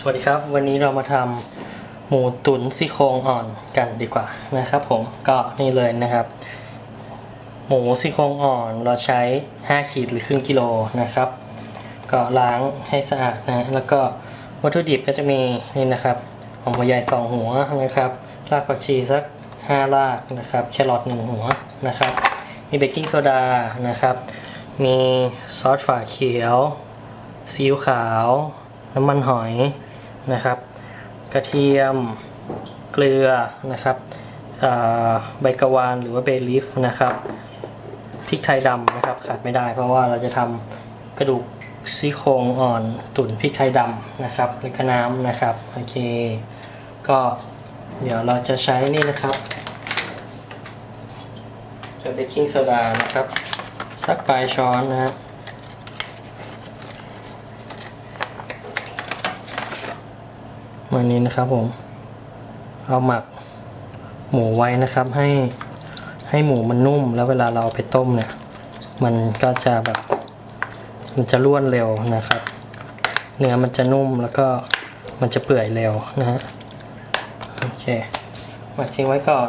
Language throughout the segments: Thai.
สวัสดีครับ วันนี้เรามาทำหมูตุ๋นซี่โครงอ่อนกันดีกว่านะครับ ผมก็นี่เลยนะครับ หมูซี่โครงอ่อนเราใช้ 5 ขีดหรือครึ่งกิโลนะครับ ก็ล้างให้สะอาดนะแล้วก็วัตถุดิบก็จะมีนี่นะครับหอมหัวใหญ่สองหัวนะครับรากผักชีสัก5รากนะครับแครอทหนึ่งหัวนะครับ มีเบกกิ้งโซดานะครับ มีซอสฝาเขียวซีอิ๊วขาวน้ำมันหอย นะครับ กระเทียมเกลือนะครับใบกะวานหรือว่าเบลีฟนะครับพริกไทยดำนะครับขาดไม่ได้ เพราะว่าเราจะทำกระดูกซี่โครงอ่อนตุ๋นพริกไทยดำนะครับแล้วก็น้ำนะครับโอเค ก็เดี๋ยวเราจะใช้นี่นะครับจะเบกกิ้งโซดานะครับ สักปลายช้อนนะฮะ วันนี้นะครับผม เอาหมักหมูไว้นะครับ ให้ให้หมูมันนุ่ม แล้วเวลาเราไปต้มเนี่ย มันก็จะแบบ มันจะร่วนเร็วนะครับ เนื้อมันจะนุ่มแล้วก็มันจะเปื่อยเร็วนะฮะโอเคหมักทิ้งไว้ก่อน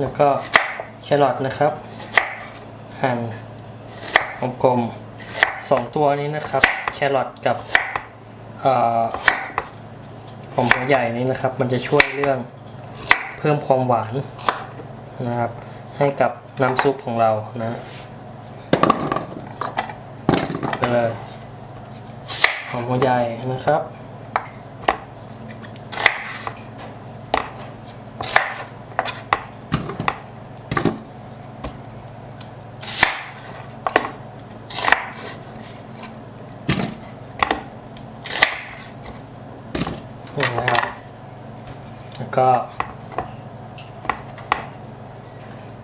แล้วก็แครอทนะครับ หั่นกลมๆสองตัวนี้นะครับ แครอทกับเอ่อ หอมหัวใหญ่นี้นะครับ มันจะช่วยเรื่องเพิ่มความหวานนะครับ ให้กับน้ำซุปของเรานะไปเลยหอมหัวใหญ่นะครับ นี่นะครับ แล้วก็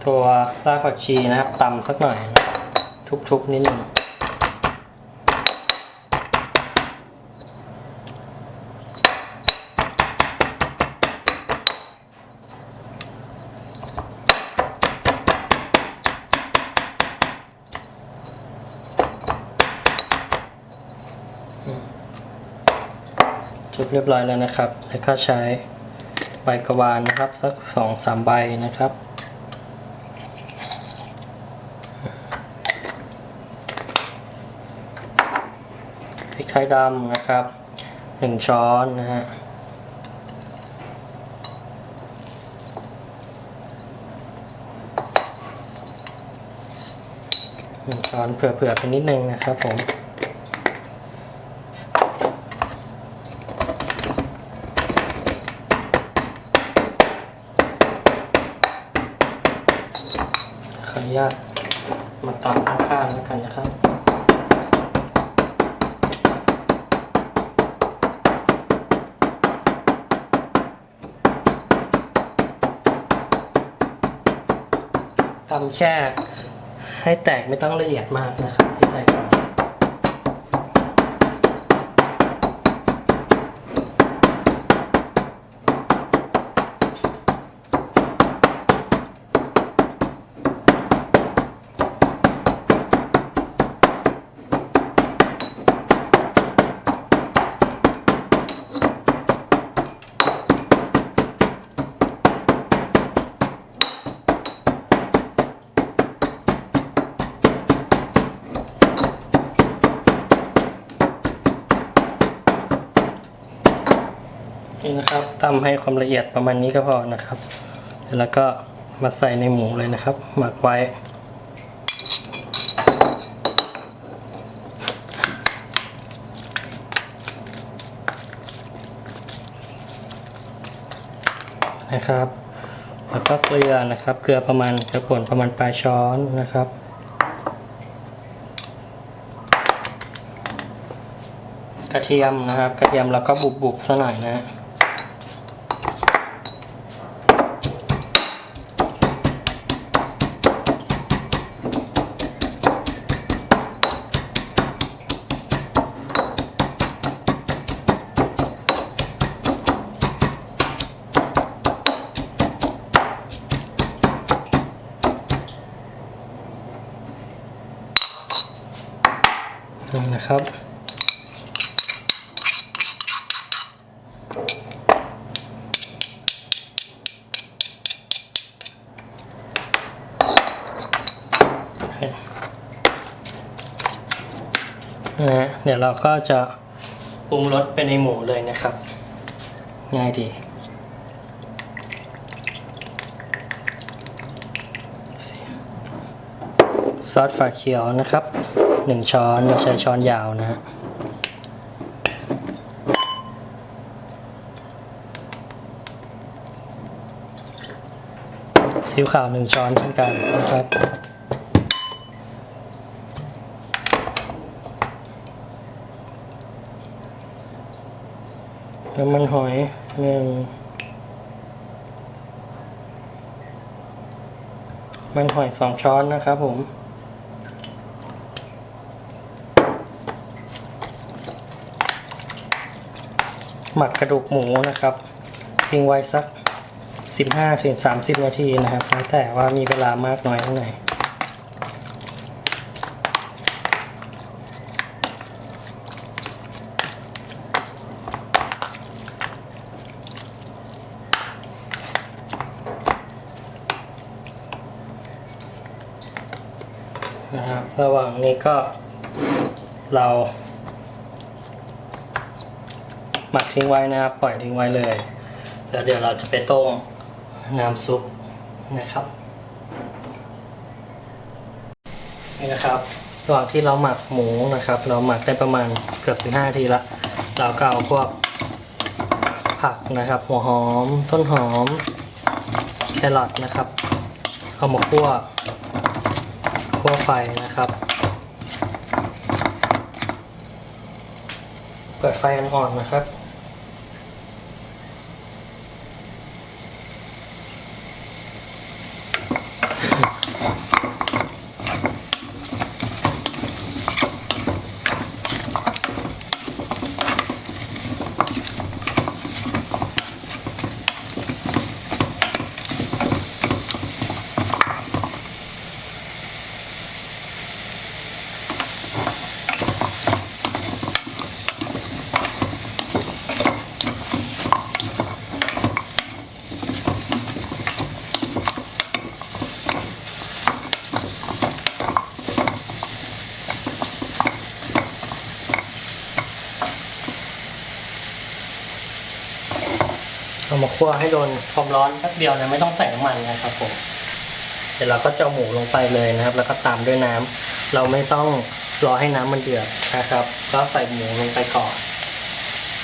ตัวรากผักชีนะครับตำสักหน่อย ทุบๆนิดหนึ่ง จุบเรียบร้อยแล้วนะครับ แล้วก็ใช้ใบกระวานนะครับ สักสองสามใบนะครับ พริกไทยดำนะครับหนึ่งช้อนนะฮะหนึ่งช้อนเผื่อๆไปนิดนึงนะครับผม ขออนุญาตมาตำข้างๆแล้วกันนะครับ ตำแค่ให้แตกไม่ต้องละเอียดมากนะครับให้แตกก่อนนี่ นะครับตำให้ความละเอียดประมาณนี้ก็พอนะครับ แล้วก็มาใส่ในหมูเลยนะครับ หมักไว้นะครับ แล้วก็เกลือนะครับ เกลือประมาณกระป่นประมาณปลายช้อนนะครับ กระเทียมนะครับ กระเทียมเราก็บุบๆซะหน่อยนะ นงนะครับ เดี๋ยวเราก็จะปรุงรสไปในหมูเลยนะครับ ง่ายดีซอสฝาเขียวนะครับ หนึ่งช้อนเราใช้ช้อนยาวนะฮะซีอิ๊วขาวหนึ่งช้อนเช่นกันนะครับน้ำมันหอยหนึ่งมันหอยสองช้อนนะครับผม หมักกระดูกหมูนะครับ ทิ้งไว้สัก 15-30ถึง30 นาทีนะครับแล้วแต่ว่ามีเวลามากน้อยเท่าไหร่นะครับระหว่างนี้ก็เรา หมักทิ้งไว้นะครับ ปล่อยทิ้งไว้เลย แล้วเดี๋ยวเราจะไปต้มน้ำซุปนะครับ นี่นะครับ ระหว่างที่เราหมักหมูนะครับ เราหมักได้ประมาณเกือบ15นาทีละ เราก็เอาพวกผักนะครับ หัวหอม ต้นหอม แครอทนะครับ เอามาคั่วคั่วไฟนะครับ เปิดไฟอ่อนๆนะครับ เอามาคั่วให้โดนความร้อนแป๊บเดียวนะไม่ต้องใส่น้ำมันนะครับผมเดี๋ยวเราก็จะเอาหมูลงไปเลยนะครับ แล้วก็ตามด้วยน้ำเราไม่ต้องรอให้น้ำมันเดือดนะครับ ก็ใส่หมูลงไปก่อน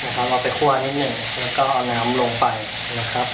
นะครับเราไปคั่วนิดหนึ่งแล้วก็เอาน้ำลงไปนะครับ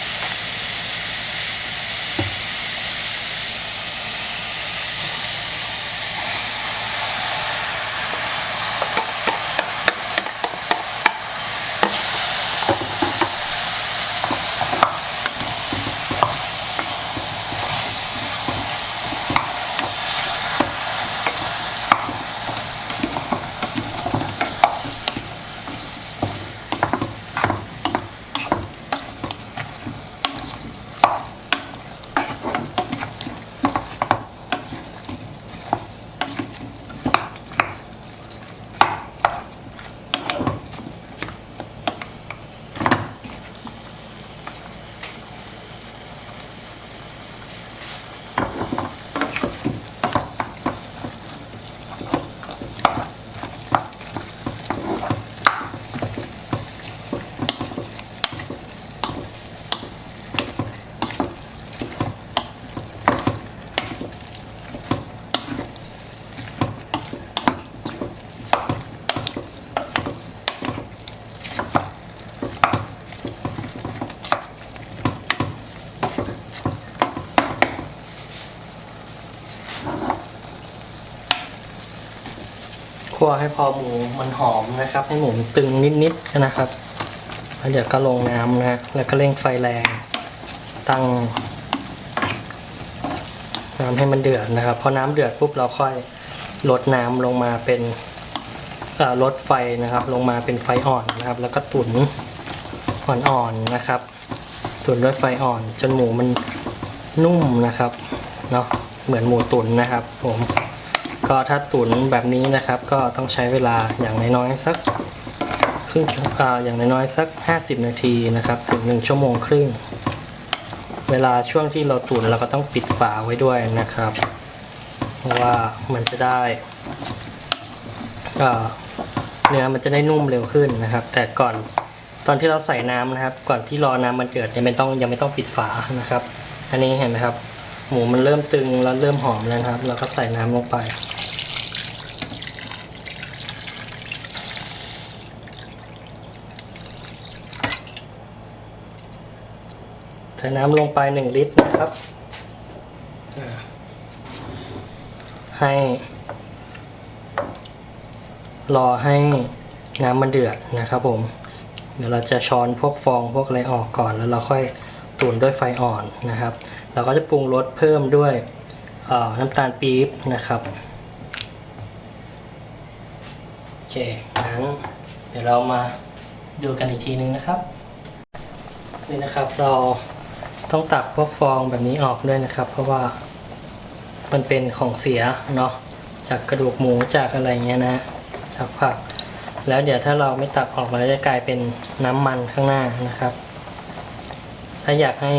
คั่วให้พอหมูมันหอมนะครับ ให้หมูมันตึงนิดๆนะครับแล้วเดี๋ยวก็ลงน้ำนะฮะแล้วก็เร่งไฟแรง ตั้งน้ำให้มันเดือดนะครับพอน้ำเดือดปุ๊บเราค่อยลดน้ำลงมาเป็นลดไฟนะครับ ลงมาเป็นไฟอ่อนนะครับ แล้วก็ตุ๋นอ่อนๆนะครับ ตุ๋นด้วยไฟอ่อน จนหมูมันนุ่มนะครับเนาะเหมือนหมูตุ๋นนะครับ ผม ก็ถ้าตุ๋นแบบนี้นะครับ ก็ต้องใช้เวลาอย่างน้อยๆสักครึ่งอย่างน้อยๆสัก 50 นาทีนะครับ ถึง 1 ชั่วโมงครึ่ง เวลาช่วงที่เราตุ๋นเราก็ต้องปิดฝาไว้ด้วยนะครับ เพราะว่ามันจะได้เนื้อมันจะได้นุ่มเร็วขึ้นนะครับ แต่ก่อนตอนที่เราใส่น้ำนะครับ ก่อนที่รอน้ำมันเดือดยังไม่ต้องยังไม่ต้องปิดฝานะครับ อันนี้เห็นไหมครับ หมูมันเริ่มตึงแล้วเริ่มหอมแล้วครับ เราก็ใส่น้ำลงไป ส่น้ำลงไปหนึ่งลิตรนะครับ ให้ รอให้น้ำมันเดือดนะครับผม เดี๋ยวเราจะช้อนพวกฟองพวกอะไรออกก่อน แล้วเราค่อยตุ๋นด้วยไฟอ่อนนะครับ เราก็จะปรุงรสเพิ่มด้วยน้ำตาลปี๊บนะครับโอเคงั้นเดี๋ยวเรามาดูกันอีกทีนึงนะครับนี่นะครับเรา ต้องตักพวกฟองแบบนี้ออกด้วยนะครับ เพราะว่ามันเป็นของเสียเนาะจากกระดูกหมูจากอะไรเงี้ยนะจากผัก แล้วเดี๋ยวถ้าเราไม่ตักออกมันจะกลายเป็นน้ำมันข้างหน้านะครับ ถ้าอยากให้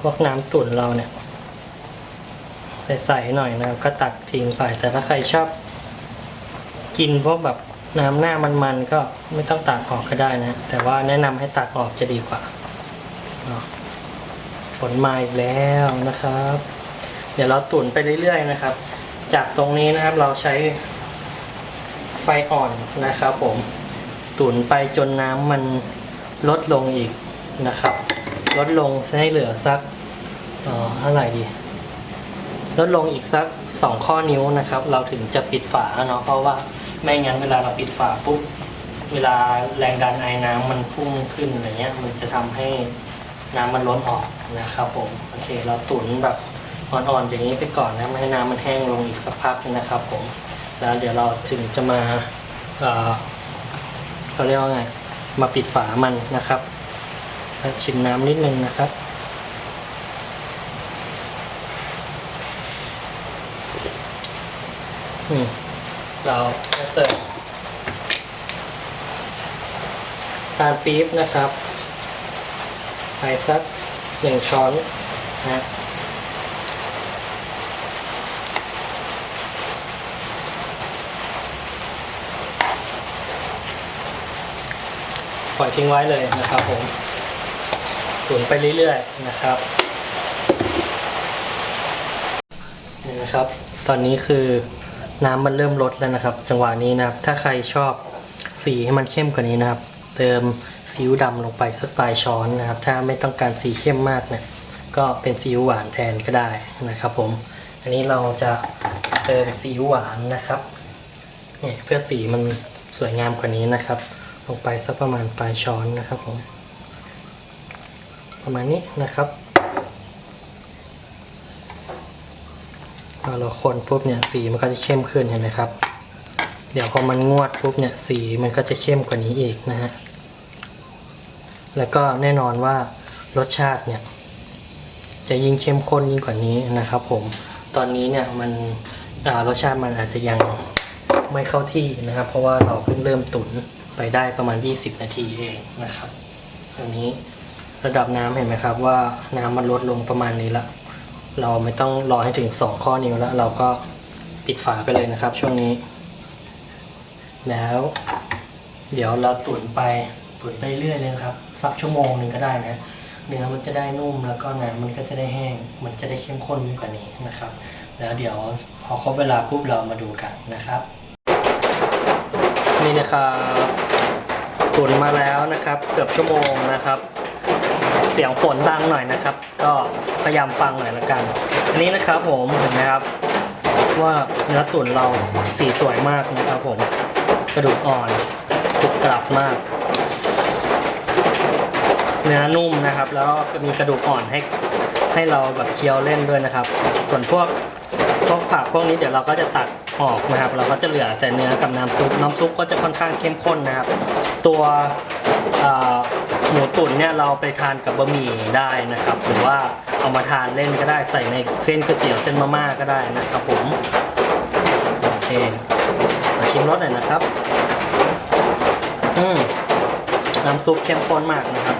พวกน้ำตุ๋นเราเนี่ยใสๆหน่อยนะครับก็ตักทิ้งไป แต่ถ้าใครชอบ กินพวกแบบน้ำหน้ามันๆก็ไม่ต้องตักออกก็ได้นะ แต่ว่าแนะนำให้ตักออกจะดีกว่าเนาะ ฝนมาอีกแล้วนะครับ เดี๋ยวเราตุ๋นไปเรื่อยๆนะครับ จากตรงนี้นะครับเราใช้ไฟอ่อนนะครับ ผมตุ๋นไปจนน้ำมันลดลงอีกนะครับ ลดลงให้เหลือสักเอ่อเท่าไหร่ดีลดลงอีกสักสองข้อนิ้วนะครับ เราถึงจะปิดฝาเนาะเพราะว่าไม่งั้นเวลาเราปิดฝาปุ๊บเวลาแรงดันไอน้ำมันพุ่งขึ้นอะไรเงี้ย มันจะทำให้ น้ำมันล้นออกนะครับผมโอเค เราตุ๋นแบบอ่อนๆอย่างนี้ไปก่อนนะไม่ให้น้ำมันแห้งลงอีกสักพักนึงนะครับผมแล้วเดี๋ยวเราถึงจะมาเอ่อเขาเรียกว่าไงมาปิดฝามันนะครับแล้วชิมน้ำนิดนึงนะครับอืมเราเติมตาลปี๊บนะครับ ไปสักหนึ่งช้อนนะปล่อยทิ้งไว้เลยนะครับผมตุ๋นไปเรื่อยๆนะครับนี่นะครับ ตอนนี้คือน้ำมันเริ่มลดแล้วนะครับ จังหวะนี้นะครับ ถ้าใครชอบสีให้มันเข้มกว่านี้นะครับ เติม ซีอิ๊วดำลงไปสักปลายช้อนนะครับ ถ้าไม่ต้องการสีเข้มมากเนี่ยก็เป็นซีอิ๊วหวานแทนก็ได้นะครับ ผม อันนี้เราจะเติมซีอิ๊วหวานนะครับเนี่ยเพื่อสีมันสวยงามกว่านี้นะครับ ลงไปสักประมาณปลายช้อนนะครับผม ประมาณนี้นะครับพอเราคนปุ๊บเนี่ยสีมันก็จะเข้มขึ้นเห็นไหมครับ เดี๋ยวพอมันงวดปุ๊บเนี่ยสีมันก็จะเข้มกว่านี้อีกนะฮะ แล้วก็แน่นอนว่ารสชาติเนี่ย จะยิ่งเข้มข้นยิ่งกว่านี้นะครับ ผม ตอนนี้เนี่ยมันรสชาติมันอาจจะยังไม่เข้าที่นะครับ เพราะว่าเราเพิ่งเริ่มตุ๋นไปได้ประมาณ 20 นาทีเองนะครับตอนนี้ระดับน้ำเห็นไหมครับว่าน้ำมันลดลงประมาณนี้ละ เราไม่ต้องรอให้ถึงสองข้อนิ้วแล้ว เราก็ปิดฝาไปเลยนะครับ ช่วงนี้ แล้ว เดี๋ยวเราตุ๋นไปตุ๋นไปเรื่อยเลยครับ สักชั่วโมงหนึ่งก็ได้นะเนื้อมันจะได้นุ่มแล้วก็น้ำมันก็จะได้แห้ง มันจะได้เข้มข้นยิ่งกว่านี้นะครับ แล้วเดี๋ยวพอครบเวลาปุ๊บเรามาดูกันนะครับ นี่นะครับตุ๋นมาแล้วนะครับ เกือบชั่วโมงนะครับ เสียงฝนดังหน่อยนะครับ ก็พยายามฟังหน่อยละกัน อันนี้นะครับผมเห็นไหมครับ ว่าเนื้อตุ๋นเราสีสวยมากนะครับ ผมกระดูกอ่อนกรุบกรับมาก เนื้อนุ่มนะครับ แล้วก็มีกระดูกอ่อนให้ให้เราแบบเคี้ยวเล่นด้วยนะครับ ส่วนพวกพวกผักพวกนี้เดี๋ยวเราก็จะตัดออกนะครับ เราก็จะเหลือแต่เนื้อกับน้ำซุปน้ำซุปก็จะค่อนข้างเข้มข้นนะครับ ตัวหมูตุ๋นเนี่ยเราไปทานกับบะหมี่ได้นะครับ หรือว่าเอามาทานเล่นก็ได้ใส่ในเส้นก๋วยเตี๋ยวเส้นมาม่าก็ได้นะครับผมโอเคมาชิมรสหน่อยนะครับ อืมน้ำซุปเข้มข้นมากนะครับ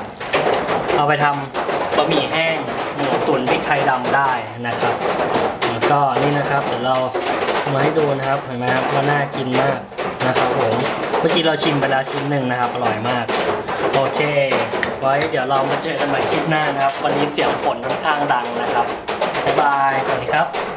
เอาไปทำบะหมี่แห้งหมูตุ๋นพริกไทยดำได้นะครับแล้วก็นี่นะครับเดี๋ยวเรามาให้ดูนะครับเห็นไหมครับว่าน่ากินมากนะครับผมเมื่อกี้เราชิมไปแล้วชิ้นหนึ่งนะครับ อร่อยมากโอเค ไว้เดี๋ยวเรามาเจอกันใหม่คลิปหน้านะครับ วันนี้เสียงฝนค่อนข้างดังนะครับบ๊ายบายสวัสดีครับ